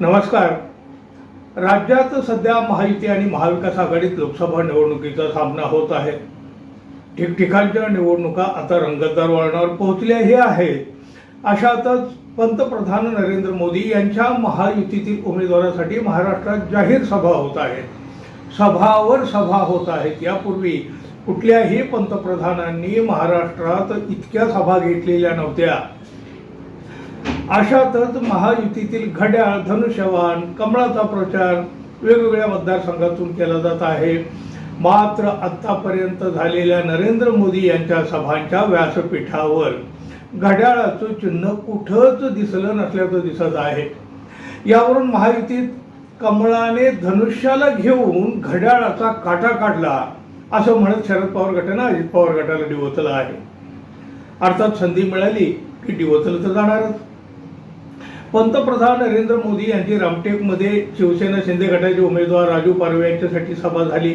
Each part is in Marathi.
नमस्कार. राज्यात सध्या महायुती आणि महाविकास आघाडीत लोकसभा निवडणुकीचा सामना होत आहे. ठिकठिकाणच्या निवडणुका आता रंगतदार वळणावर पोहोचल्याही आहेत अशातच पंतप्रधान नरेंद्र मोदी यांच्या महायुतीतील उमेदवारासाठी महाराष्ट्रात जाहीर सभा होत आहेत सभावर सभा होत आहेत. यापूर्वी कुठल्याही पंतप्रधानांनी महाराष्ट्रात इतक्या सभा घेतलेल्या नव्हत्या. अशातच महायुतीतील घड्याळ धनुष्यवान कमळाचा प्रचार वेगवेगळ्या मतदारसंघातून केला जात आहे. मात्र आत्तापर्यंत झालेल्या नरेंद्र मोदी यांच्या सभांच्या व्यासपीठावर घड्याळाचं चिन्ह कुठंच दिसलं नसल्याचं दिसत आहे. यावरून महायुतीत कमळाने धनुष्याला घेऊन घड्याळाचा काटा काढला असं म्हणत शरद पवार गटानं अजित पवार गटाला डिवचलं आहे. अर्थात संधी मिळाली की डिवचलं तर जाणारच. पंतप्रधान नरेंद्र मोदी यांची रामटेकमध्ये शिवसेना शिंदे गटाचे उमेदवार राजू पारवे यांच्यासाठी सभा झाली.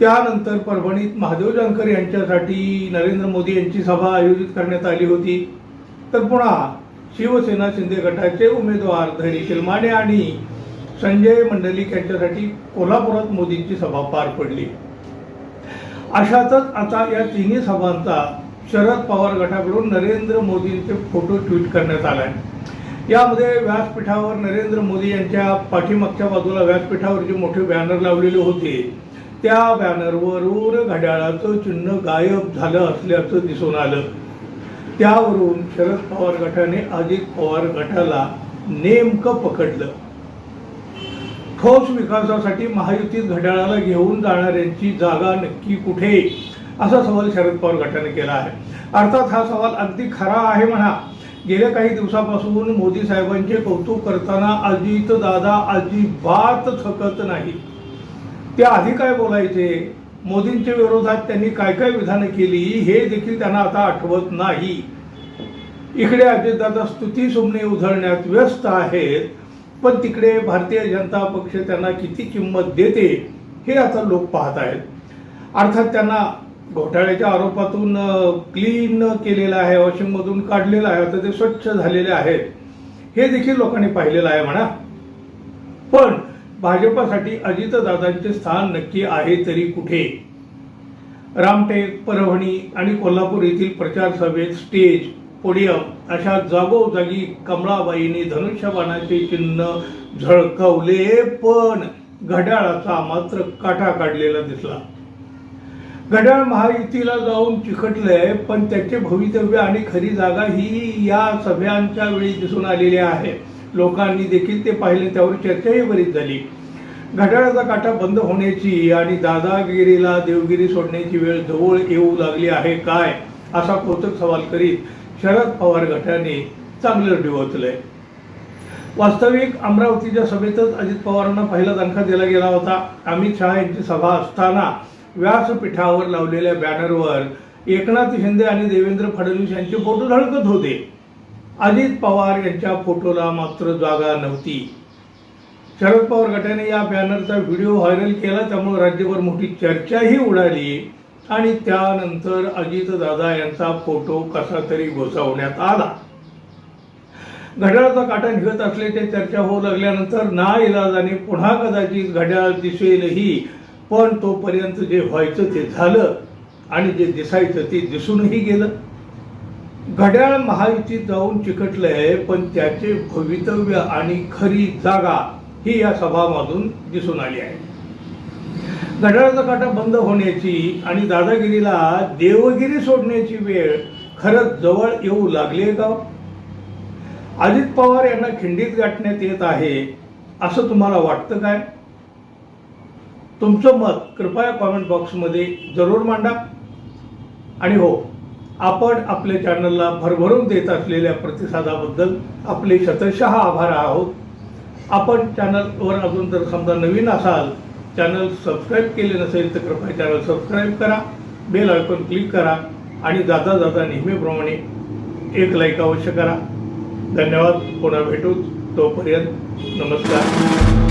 त्यानंतर परभणीत महादेव जानकर यांच्यासाठी नरेंद्र मोदी यांची सभा आयोजित करण्यात आली होती. तर पुन्हा शिवसेना शिंदे गटाचे उमेदवार धनी शिलमाने आणि संजय मंडलिक यांच्यासाठी कोल्हापुरात मोदींची सभा पार पडली. अशातच आता या तिन्ही सभांचा शरद पवार गटाकडून नरेंद्र मोदींचे फोटो ट्विट करण्यात आला आहे यामध्ये व्यासपीठावर नरेंद्र मोदी यांच्या पाठीमागच्या बाजूला व्यासपीठावर जे मोठे बॅनर लावलेले होते. त्या बॅनरवरून घड्याळाचं चिन्ह गायब झालं असल्याचं दिसून आलं. त्यावरून शरद पवार गटाने अजित पवार गटाला नेमकं पकडलं. ठोस विकासासाठी महायुतीत घड्याळाला घेऊन जाणाऱ्यांची जागा नक्की कुठे? असा सवाल शरद पवार गटाने केला आहे. अर्थात हा सवाल अगदी खरा आहे म्हणा. गेल्या काही दिवसापासून मोदी साहेबांचे कौतुक करताना अजित दादा अजिबात थकत नाही ते आधी काय बोलायचे? मोदींच्या विरोधात त्यांनी काय काय विधानं केली हे देखील त्यांना आता आठवत नाही. इकडे अजितदादा स्तुती सुमने उधळण्यात व्यस्त आहेत पण तिकडे भारतीय जनता पक्ष त्यांना किती किंमत देते हे आता लोक पाहत आहेत. अर्थात त्यांना घोटाळ्याच्या आरोपातून क्लीन केलेलं आहे वॉशिंगमधून काढलेलं आहे आता ते स्वच्छ झालेले आहेत हे देखील लोकांनी पाहिलेलं आहे म्हणा. पण भाजपासाठी अजितदादांचे स्थान नक्की आहे तरी कुठे? रामटेक परभणी आणि कोल्हापूर येथील प्रचार सभेत स्टेज पोडियम अशा जागोजागी कमळाबाईंनी धनुष्यबाणाचे चिन्ह झळकवले पण घड्याळाचा मात्र काटा काढलेला दिसला. घड्याळ महायुतीला जाऊन चिकटलंय पण त्याचे भवितव्य आणि खरी जागा ही या सभ्यांच्या वेळी दिसून आलेली आहे. लोकांनी देखील ते पाहिले त्यावर चर्चाही बरीच झाली. घड्याळाचा काटा बंद होण्याची आणि दादागिरीला देवगिरी सोडण्याची वेळ जवळ येऊ लागली आहे काय असा कौतुक सवाल करीत शरद पवार गटाने चांगलं डिवचलंय वास्तविक अमरावतीच्या सभेतच अजित पवारांना पहिला दणका दिला गेला होता. अमित शहा यांची सभा असताना व्यासपीठावर लावलेल्या बॅनरवर एकनाथ शिंदे आणि देवेंद्र फडणवीस यांचे फोटो धडकत होते. अजित पवार यांच्या फोटोला मात्र जागा नव्हती. शरद पवार गटाने या बॅनरचा व्हिडिओ व्हायरल केला त्यामुळे राज्यभर मोठी चर्चाही उडाली आणि त्यानंतर अजितदादा यांचा फोटो कसा तरी घोसावण्यात आला. घड्याळाचा काटा निघत असल्याच्या चर्चा होऊ लागल्यानंतर ना इलाजाने पुन्हा कदाचित घड्याळ दिसेलही पण तोपर्यंत जे व्हायचं ते झालं आणि जे दिसायचं ते दिसूनही गेलं. घड्याळ महायुतीत जाऊन चिकटलं आहे पण त्याचे भवितव्य आणि खरी जागा ही या सभामधून दिसून आली आहे. घड्याळाचा काटा बंद होण्याची आणि दादागिरीला देवगिरी सोडण्याची वेळ खरंच जवळ येऊ लागली का? अजित पवार यांना खिंडीत गाठण्यात येत आहे असं तुम्हाला वाटतं काय? तुमचं मत कृपया कॉमेंट बॉक्समध्ये जरूर मांडा. आणि हो आपण आपल्या चॅनलला भरभरून देत असलेल्या प्रतिसादाबद्दल आपले शतशः आभार आहोत. आपण चॅनलवर अजून जर समजा नवीन असाल चॅनल सबस्क्राईब केले नसेल तर कृपया चॅनल सबस्क्राईब करा. बेल आयकॉन क्लिक करा आणि जाता जाता नेहमीप्रमाणे एक लाईक अवश्य करा. धन्यवाद पुन्हा भेटू. तोपर्यंत नमस्कार.